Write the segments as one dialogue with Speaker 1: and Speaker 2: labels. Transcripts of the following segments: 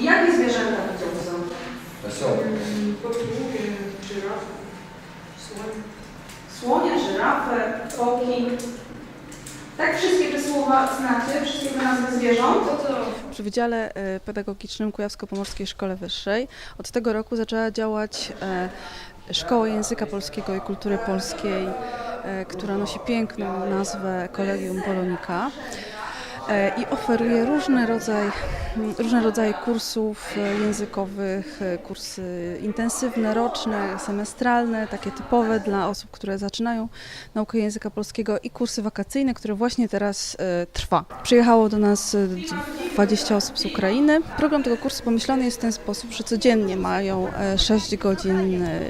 Speaker 1: Jakie zwierzęta widział w?
Speaker 2: Wesołe.
Speaker 3: Mm, żyrafy, słonie.
Speaker 1: Słonie, żyrafy, oki. Tak wszystkie te słowa znacie, wszystkie te nazwy zwierząt?
Speaker 4: Przy Wydziale e, Pedagogicznym Kujawsko-Pomorskiej Szkole Wyższej od tego roku zaczęła działać e, Szkoła Języka Polskiego i Kultury Polskiej, e, która nosi piękną nazwę Kolegium Polonika i oferuje różny rodzaj, m, różne rodzaje kursów e, językowych, e, kursy intensywne, roczne, semestralne, takie typowe dla osób, które zaczynają naukę języka polskiego i kursy wakacyjne, które właśnie teraz e, trwa. Przyjechało do nas e, 20 osób z Ukrainy. Program tego kursu pomyślany jest w ten sposób, że codziennie mają e, 6 godzin e,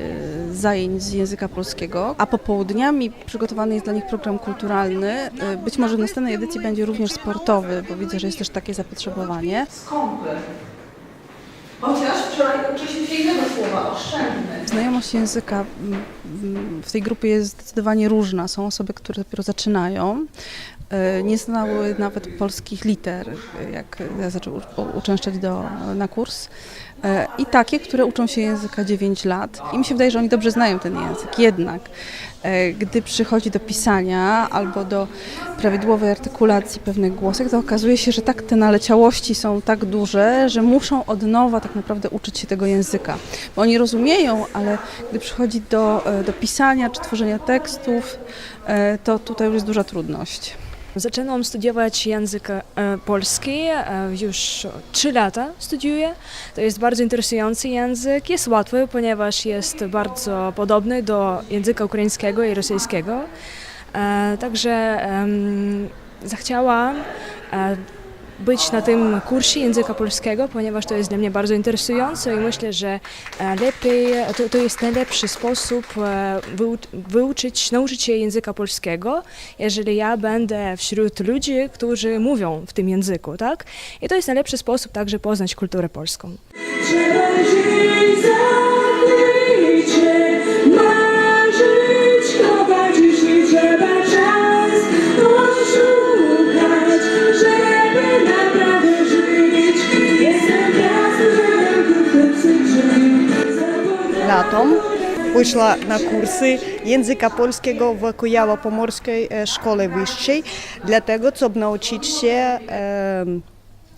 Speaker 4: zajęć z języka polskiego, a popołudniami przygotowany jest dla nich program kulturalny. E, Być może w następnej edycji będzie również sportowy, bo widzę, że jest też takie zapotrzebowanie.
Speaker 1: Chociaż wczoraj uczyliśmy się innego słowa, oszczędny.
Speaker 4: Znajomość języka w tej grupie jest zdecydowanie różna. Są osoby, które dopiero zaczynają, e, nie znały nawet polskich liter, jak ja zaczęły u- uczęszczać do, na kurs. E, I takie, które uczą się języka 9 lat. I mi się wydaje, że oni dobrze znają ten język. Jednak, e, gdy przychodzi do pisania albo do prawidłowej artykulacji pewnych głosek, to okazuje się, że tak te naleciałości są tak duże, że muszą od nowa tak naprawdę uczyć się tego języka. Bo oni rozumieją, ale gdy przychodzi do, e, do pisania czy tworzenia tekstów, e, to tutaj już jest duża trudność.
Speaker 5: Zaczęłam studiować język e, polski, już 3 lata studiuję. To jest bardzo interesujący język, jest łatwy, ponieważ jest bardzo podobny do języka ukraińskiego i rosyjskiego. Także zachciałam być na tym kursie języka polskiego, ponieważ to jest dla mnie bardzo interesujące i myślę, że e, lepiej, to, to jest najlepszy sposób e, wyu- wyuczyć, nauczyć się języka polskiego, jeżeli ja będę wśród ludzi, którzy mówią w tym języku, tak? I to jest najlepszy sposób także poznać kulturę polską.
Speaker 6: Latom wyszła na kursy języka polskiego w Kujawa-Pomorskiej e, Szkole Wyższej, dlatego, żeby nauczyć się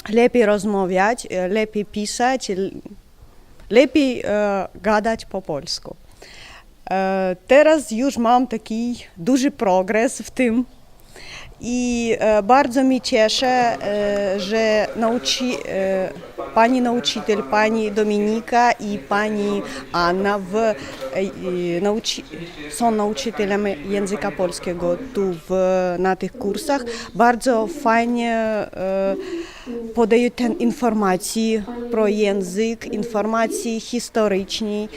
Speaker 6: lepiej rozmawiać, e, lepiej pisać, lepiej e, gadać po polsku. Teraz już mam taki duży progres w tym i bardzo mi cieszę, że nauczy, pani nauczyciel, pani Dominika i pani Anna e, są nauczycielami języka polskiego tu w, na tych kursach. Bardzo fajnie e, подають інформації про язик, інформації історичні.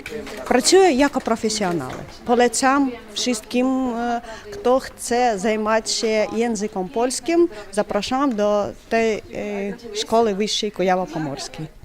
Speaker 6: Працюю як професіонал. Полецям всім, е, хто хоче займатися язиком польським, запрошуємо до тієї е, школи вищої Куява-Поморської.